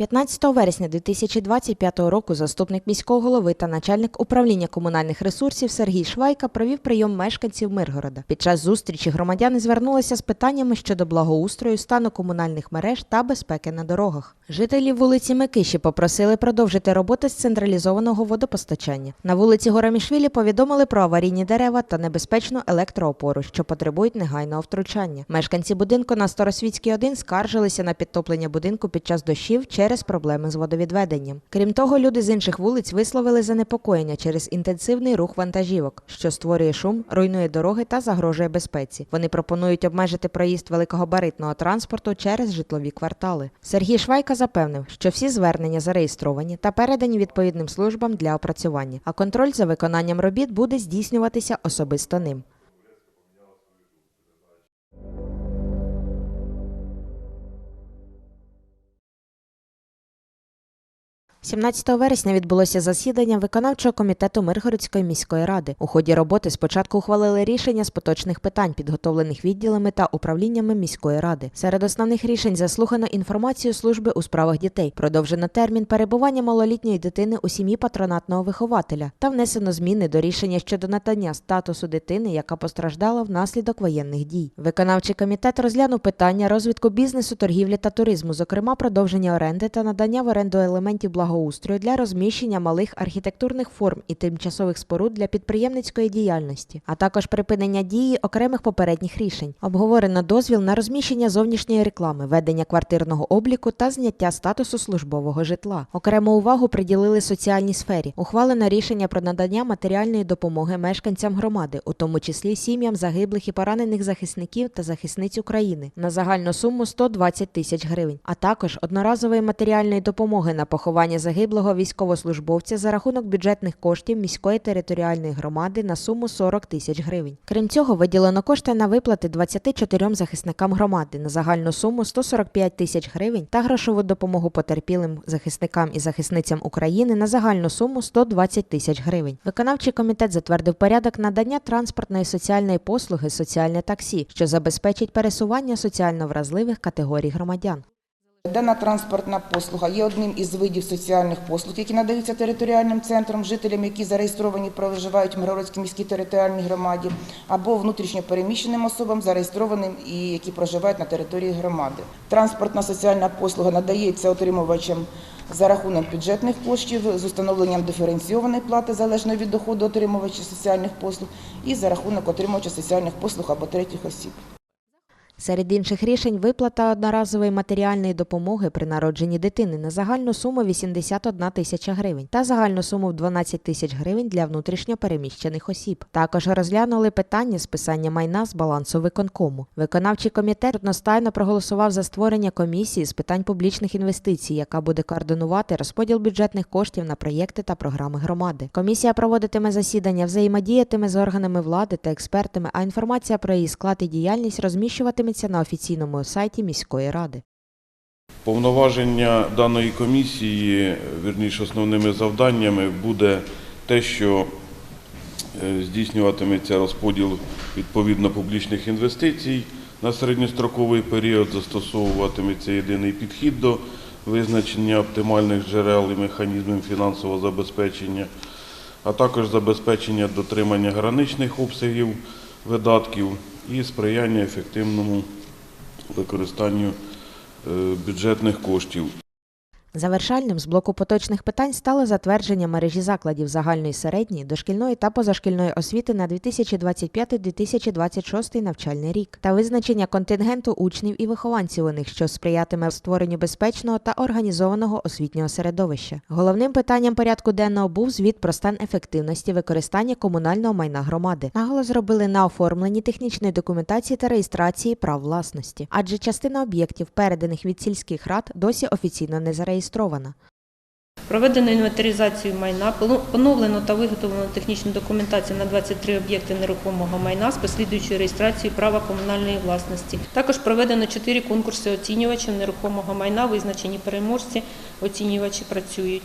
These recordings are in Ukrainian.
15 вересня 2025 року заступник міського голови та начальник управління комунальних ресурсів Сергій Швайка провів прийом мешканців Миргорода. Під час зустрічі громадяни звернулися з питаннями щодо благоустрою, стану комунальних мереж та безпеки на дорогах. Жителі вулиці Микиші попросили продовжити роботи з централізованого водопостачання. На вулиці Горамішвілі повідомили про аварійні дерева та небезпечну електроопору, що потребують негайного втручання. Мешканці будинку на Старосвітській 1 скаржилися на підтоплення будинку під час дощів через проблеми з водовідведенням. Крім того, люди з інших вулиць висловили занепокоєння через інтенсивний рух вантажівок, що створює шум, руйнує дороги та загрожує безпеці. Вони пропонують обмежити проїзд великогабаритного транспорту через житлові квартали. Сергій Швайка запевнив, що всі звернення зареєстровані та передані відповідним службам для опрацювання, а контроль за виконанням робіт буде здійснюватися особисто ним. 17 вересня відбулося засідання виконавчого комітету Миргородської міської ради. У ході роботи спочатку ухвалили рішення з поточних питань, підготовлених відділами та управліннями міської ради. Серед основних рішень заслухано інформацію служби у справах дітей, продовжено термін перебування малолітньої дитини у сім'ї патронатного вихователя та внесено зміни до рішення щодо надання статусу дитини, яка постраждала внаслідок воєнних дій. Виконавчий комітет розглянув питання розвитку бізнесу, торгівлі та туризму, зокрема продовження оренди та надання в оренду елементів благоустрою для розміщення малих архітектурних форм і тимчасових споруд для підприємницької діяльності, а також припинення дії окремих попередніх рішень. Обговорено дозвіл на розміщення зовнішньої реклами, ведення квартирного обліку та зняття статусу службового житла. Окрему увагу приділили соціальній сфері. Ухвалено рішення про надання матеріальної допомоги мешканцям громади, у тому числі сім'ям загиблих і поранених захисників та захисниць України на загальну суму 120 тисяч гривень, а також одноразової матеріальної допомоги на поховання загиблого військовослужбовця за рахунок бюджетних коштів міської територіальної громади на суму 40 тисяч гривень. Крім цього, виділено кошти на виплати 24 захисникам громади на загальну суму 145 тисяч гривень та грошову допомогу потерпілим захисникам і захисницям України на загальну суму 120 тисяч гривень. Виконавчий комітет затвердив порядок надання транспортної соціальної послуги соціальне таксі, що забезпечить пересування соціально вразливих категорій громадян. Дана транспортна послуга є одним із видів соціальних послуг, які надаються територіальним центрам жителям, які зареєстровані проживають в Миргородській міській територіальній громаді, або внутрішньо переміщеним особам, зареєстрованим і які проживають на території громади. Транспортна соціальна послуга надається отримувачам за рахунок бюджетних коштів з установленням диференційованої плати залежно від доходу отримувача соціальних послуг і за рахунок отримувача соціальних послуг або третіх осіб. Серед інших рішень виплата одноразової матеріальної допомоги при народженні дитини на загальну суму 81 тисяча гривень та загальну суму в 12 тисяч гривень для внутрішньо переміщених осіб. Також розглянули питання списання майна з балансу виконкому. Виконавчий комітет одностайно проголосував за створення комісії з питань публічних інвестицій, яка буде координувати розподіл бюджетних коштів на проєкти та програми громади. Комісія проводитиме засідання, взаємодіятиме з органами влади та експертами, а інформація про її склад і діяльність розміщуватиметься на офіційному сайті міської ради. Повноваження даної комісії, вірніше основними завданнями, буде те, що е, здійснюватиметься розподіл відповідно публічних інвестицій на середньостроковий період, застосовуватиметься єдиний підхід до визначення оптимальних джерел і механізмів фінансового забезпечення, а також забезпечення дотримання граничних обсягів видатків і сприяння ефективному використанню е, бюджетних коштів. Завершальним з блоку поточних питань стало затвердження мережі закладів загальної середньої, дошкільної та позашкільної освіти на 2025-2026 навчальний рік та визначення контингенту учнів і вихованців у них, що сприятиме створенню безпечного та організованого освітнього середовища. Головним питанням порядку денного був звіт про стан ефективності використання комунального майна громади. Наголос зробили на оформленні технічної документації та реєстрації прав власності, адже частина об'єктів, переданих від сільських рад, досі офіційно не зареєстрована. Проведено інвентаризацію майна, поновлено та виготовлено технічну документацію на 23 об'єкти нерухомого майна з послідуючою реєстрацією права комунальної власності. Також проведено 4 конкурси оцінювачів нерухомого майна, визначені переможці, оцінювачі працюють.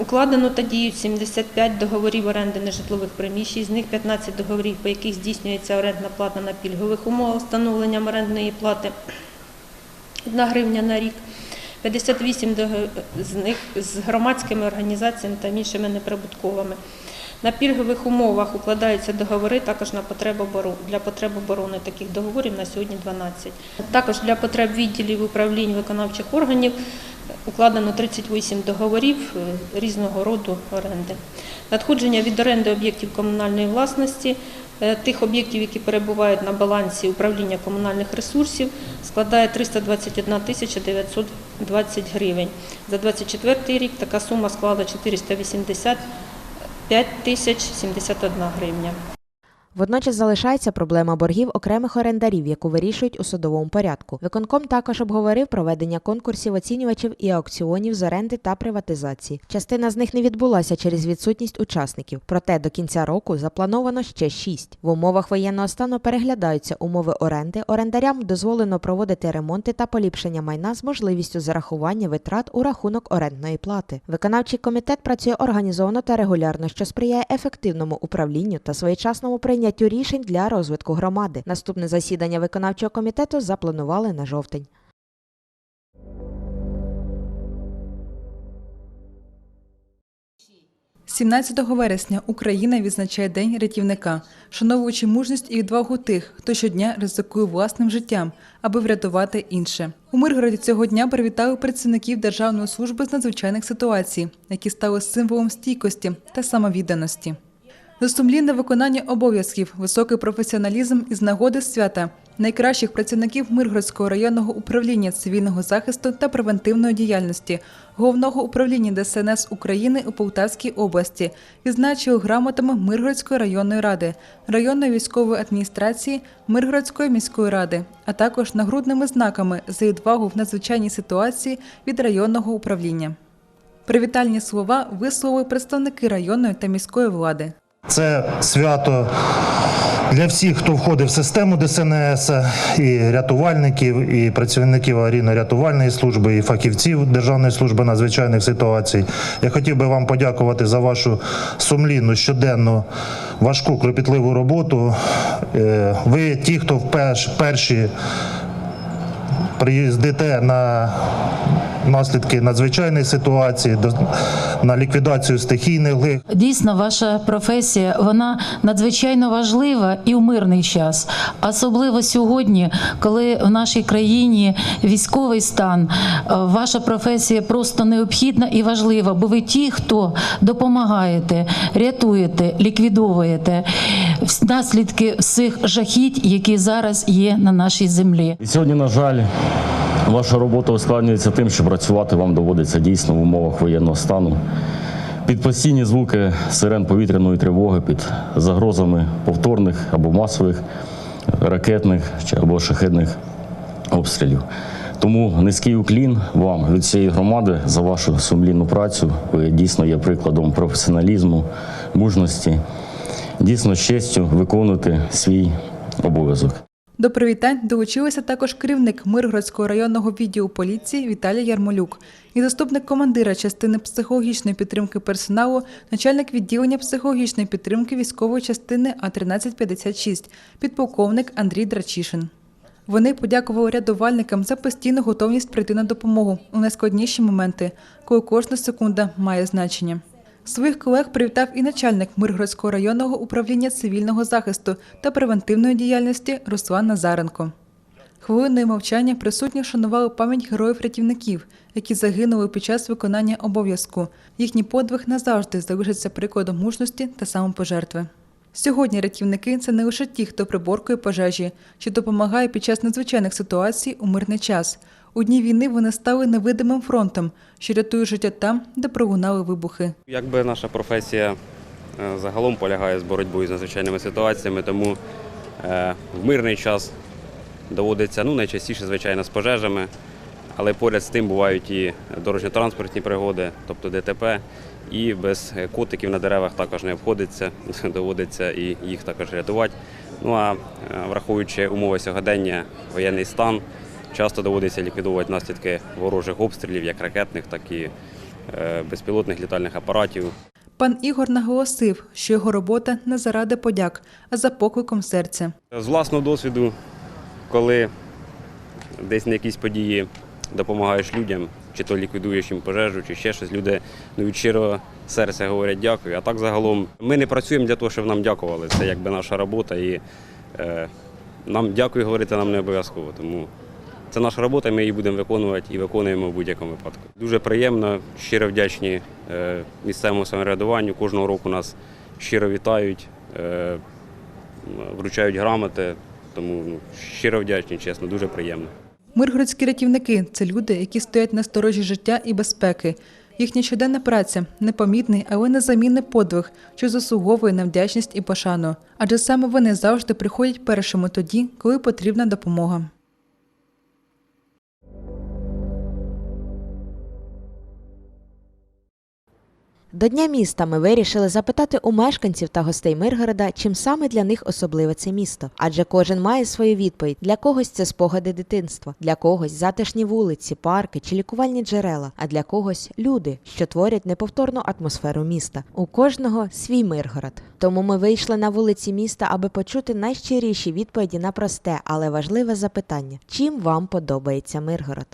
Укладено та діють 75 договорів оренди нежитлових приміщень, з них 15 договорів, по яких здійснюється орендна плата на пільгових умовах встановленням орендної плати 1 гривня на рік. 58 з них з громадськими організаціями та іншими неприбутковими. На пільгових умовах укладаються договори також на потреб оборони. Для потреб оборони таких договорів на сьогодні 12. Також для потреб відділів управлінь виконавчих органів укладено 38 договорів е, різного роду оренди. Надходження від оренди об'єктів комунальної власності е, тих об'єктів, які перебувають на балансі управління комунальних ресурсів, складає 321 тисяча 920 гривень. За 2024 рік така сума склала 485 тисяч 71 гривня. Водночас залишається проблема боргів окремих орендарів, яку вирішують у судовому порядку. Виконком також обговорив проведення конкурсів оцінювачів і аукціонів з оренди та приватизації. Частина з них не відбулася через відсутність учасників. Проте до кінця року заплановано ще шість. В умовах воєнного стану переглядаються умови оренди. Орендарям дозволено проводити ремонти та поліпшення майна з можливістю зарахування витрат у рахунок орендної плати. Виконавчий комітет працює організовано та регулярно, що сприяє ефективному управлінню та своєчасному прийняттю рішень для розвитку громади. Наступне засідання виконавчого комітету запланували на жовтень. – 17 вересня Україна відзначає День рятівника, шановуючи мужність і відвагу тих, хто щодня ризикує власним життям, аби врятувати інше. У Миргороді цього дня привітали працівників Державної служби з надзвичайних ситуацій, які стали символом стійкості та самовідданості. За сумлінне виконання обов'язків, високий професіоналізм із нагоди свята найкращих працівників Миргородського районного управління цивільного захисту та превентивної діяльності Головного управління ДСНС України у Полтавській області відзначили грамотами Миргородської районної ради, районної військової адміністрації Миргородської міської ради, а також нагрудними знаками за відвагу в надзвичайній ситуації від районного управління. Привітальні слова висловили представники районної та міської влади. Це свято для всіх, хто входить в систему ДСНС, і рятувальників, і працівників аварійно-рятувальної служби, і фахівців Державної служби надзвичайних ситуацій. Я хотів би вам подякувати за вашу сумлінну, щоденну, важку, кропітливу роботу. Е, Ви ті, хто вперш- перші приїздите на наслідки надзвичайних ситуацій, до- на ліквідацію стихійних лих. Дійсно, ваша професія вона надзвичайно важлива і в мирний час, особливо сьогодні, коли в нашій країні військовий стан. Е, Ваша професія просто необхідна і важлива, бо ви ті, хто допомагаєте, рятуєте, ліквідовуєте наслідки всіх жахіть, які зараз є на нашій землі. І сьогодні, на жаль, ваша робота ускладнюється тим, що працювати вам доводиться дійсно в умовах воєнного стану. Під постійні звуки сирен повітряної тривоги, під загрозами повторних або масових ракетних чи або шахедних обстрілів. Тому низький уклін вам від цієї громади за вашу сумлінну працю. Ви дійсно є прикладом професіоналізму, мужності, дійсно з честю виконувати свій обов'язок. До привітань долучилися також керівник Миргородського районного відділу поліції Віталій Ярмолюк і заступник командира частини психологічної підтримки персоналу, начальник відділення психологічної підтримки військової частини А1356, підполковник Андрій Драчишин. Вони подякували рятувальникам за постійну готовність прийти на допомогу у найскладніші моменти, коли кожна секунда має значення. Своїх колег привітав і начальник Миргородського районного управління цивільного захисту та превентивної діяльності Руслан Назаренко. Хвилиною мовчання присутні шанували пам'ять героїв-рятівників, які загинули під час виконання обов'язку. Їхній подвиг назавжди залишиться прикладом мужності та самопожертви. Сьогодні рятівники це не лише ті, хто приборкує пожежі, чи допомагає під час надзвичайних ситуацій у мирний час. У дні війни вони стали невидимим фронтом, що рятує життя там, де пролунали вибухи. Якби наша професія е, загалом полягає з боротьбою з надзвичайними ситуаціями, тому е, в мирний час доводиться ну, найчастіше, звичайно, з пожежами, але поряд з тим бувають і дорожньо-транспортні пригоди, тобто ДТП. І без котиків на деревах також не обходиться, доводиться і їх також рятувати. Ну а е, враховуючи умови сьогодення, воєнний стан, часто доводиться ліквідувати наслідки ворожих обстрілів, як ракетних, так і е, безпілотних літальних апаратів. Пан Ігор наголосив, що його робота не заради подяк, а за покликом серця. З власного досвіду, коли десь на якісь події допомагаєш людям, чи то ліквідуєш їм пожежу, чи ще щось, люди ну, від щирого серця говорять дякую. А так загалом ми не працюємо для того, щоб нам дякували. Це якби наша робота. І е, нам дякую говорити нам не обов'язково. Тому це наша робота, ми її будемо виконувати і виконуємо в будь-якому випадку. Дуже приємно, щиро вдячні е, місцевому самоврядуванню. Кожного року нас щиро вітають, е, вручають грамоти. Тому ну, щиро вдячні, чесно, дуже приємно. Миргородські рятівники це люди, які стоять на сторожі життя і безпеки. Їхня щоденна праця непомітний, але незамінний подвиг, що заслуговує на вдячність і пошану. Адже саме вони завжди приходять першими тоді, коли потрібна допомога. До Дня міста ми вирішили запитати у мешканців та гостей Миргорода, чим саме для них особливе це місто. Адже кожен має свою відповідь. Для когось це спогади дитинства, для когось затишні вулиці, парки чи лікувальні джерела, а для когось люди, що творять неповторну атмосферу міста. У кожного свій Миргород. Тому ми вийшли на вулиці міста, аби почути найщиріші відповіді на просте, але важливе запитання: чим вам подобається Миргород?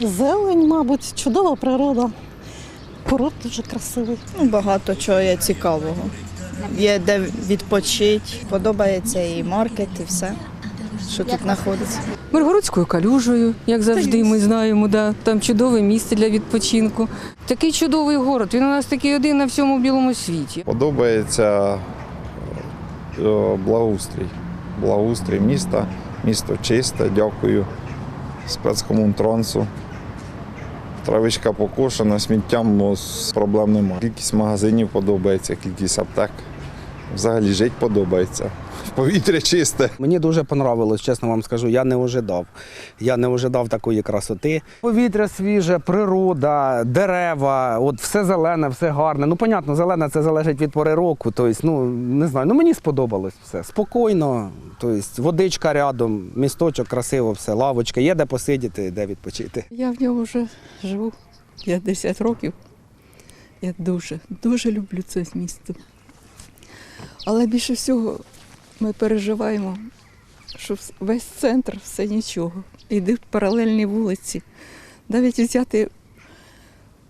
Зелень, мабуть, чудова природа. Курорт дуже красивий. Ну, Багато чого є цікавого. Є де відпочити, подобається і маркет, і все, що тут знаходиться. Миргородською калюжею, як завжди, ми знаємо, да. там чудове місце для відпочинку. Такий чудовий город, він у нас такий один на всьому білому світі. Подобається е, благоустрій. Благоустрій міста, місто чисте, дякую спецкомунтрансу. Травичка покошена, сміттям проблем немає. Кількість магазинів подобається, кількість аптек. Взагалі жити подобається. Повітря чисте. Мені дуже понравилось, чесно вам скажу. Я не ожидав. Я не ожидав такої красоти. Повітря свіже, природа, дерева, от все зелене, все гарне. Ну, понятно, зелене це залежить від пори року. Тобто, ну не знаю, ну мені сподобалось все. Спокійно, тобто, водичка рядом, місточок красиво, все, лавочка, є де посидіти, де відпочити. Я в ньому вже живу 50 років. Я дуже, дуже люблю це місто. Але більше всього ми переживаємо, що весь центр все нічого. Йдуть паралельні вулиці. Навіть взяти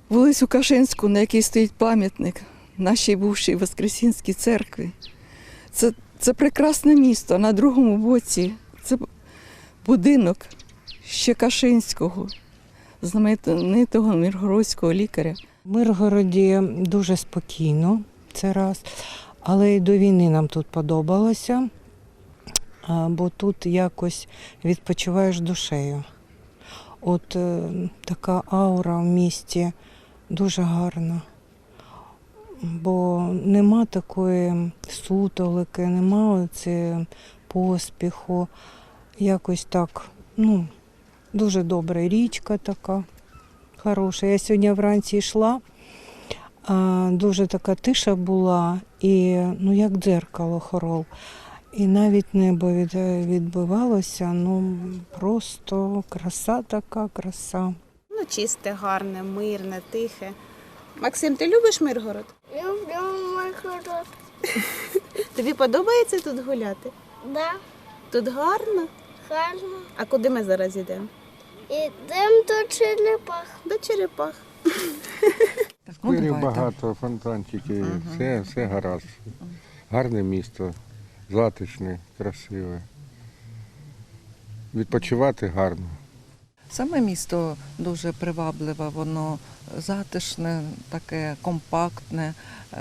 вулицю Кашинську, на якій стоїть пам'ятник нашій бувшій Воскресінській церкві. Це, це прекрасне місто. На другому боці це будинок ще Кашинського, знаменитого міргородського лікаря. В Миргороді дуже спокійно, це раз. Але й до війни нам тут подобалося, бо тут якось відпочиваєш душею. От е, така аура в місті дуже гарна. Бо нема такої сутолики, нема оце поспіху. Якось так, ну, дуже добра річка така хороша. Я сьогодні вранці йшла, дуже така тиша була, і ну як дзеркало хорол. І навіть небо відбивалося, ну просто краса така, краса. Ну, чисте, гарне, мирне, тихе. Максим, ти любиш Миргород? Люблю Миргород. Тобі подобається тут гуляти? Да, Тут гарно. гарно. А куди ми зараз йдемо? Ідемо до черепах. До черепах. Скверів багато, фонтанчики, все, все гаразд. Гарне місто, затишне, красиве. Відпочивати гарно. Саме місто дуже привабливе, воно затишне, таке компактне, е,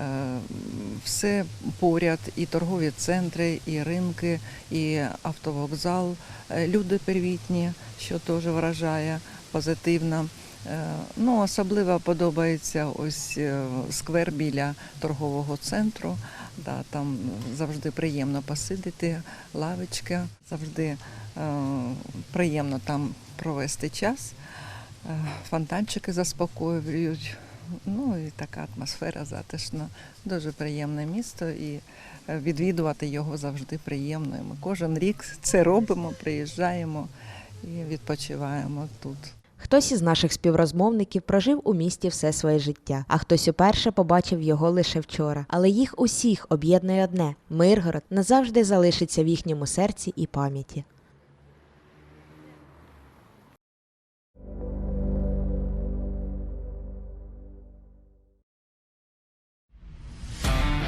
все поряд, і торгові центри, і ринки, і автовокзал. Е, Люди привітні, що теж вражає позитивно. Е, Ну, особливо подобається ось е, сквер біля торгового центру. Да, там завжди приємно посидіти, лавочки, завжди е, приємно там провести час. фонтанчики заспокоюють. Ну і така атмосфера затишна. Дуже приємне місто і відвідувати його завжди приємно. Ми кожен рік це робимо, приїжджаємо і відпочиваємо тут. Хтось із наших співрозмовників прожив у місті все своє життя, а хтось уперше побачив його лише вчора. Але їх усіх об'єднує одне: Миргород назавжди залишиться в їхньому серці і пам'яті.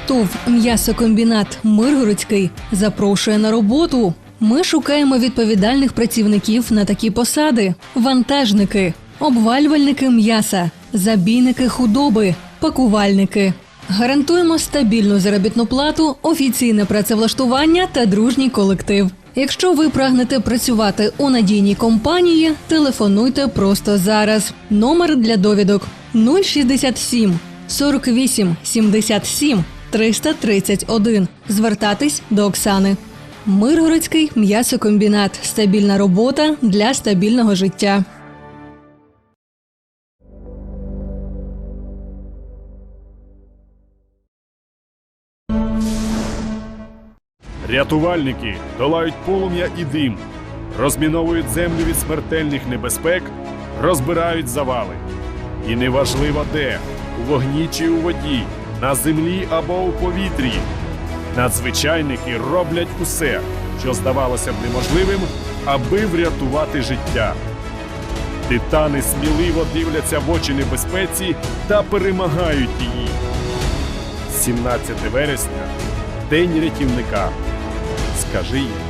ТОВ «М'ясокомбінат Миргородський запрошує на роботу. Ми шукаємо відповідальних працівників на такі посади: вантажники, обвалювальники м'яса, забійники худоби, пакувальники. Гарантуємо стабільну заробітну плату, офіційне працевлаштування та дружній колектив. Якщо ви прагнете працювати у надійній компанії, телефонуйте просто зараз. Номер для довідок 067 48 77 331. Звертатись до Оксани. Миргородський м'ясокомбінат. Стабільна робота для стабільного життя. Рятувальники долають полум'я і дим, розміновують землю від смертельних небезпек, розбирають завали. І неважливо де у вогні чи у воді, на землі або у повітрі. Надзвичайники роблять усе, що здавалося б неможливим, аби врятувати життя. Титани сміливо дивляться в очі небезпеці та перемагають її. 17 вересня День рятівника. Скажи їм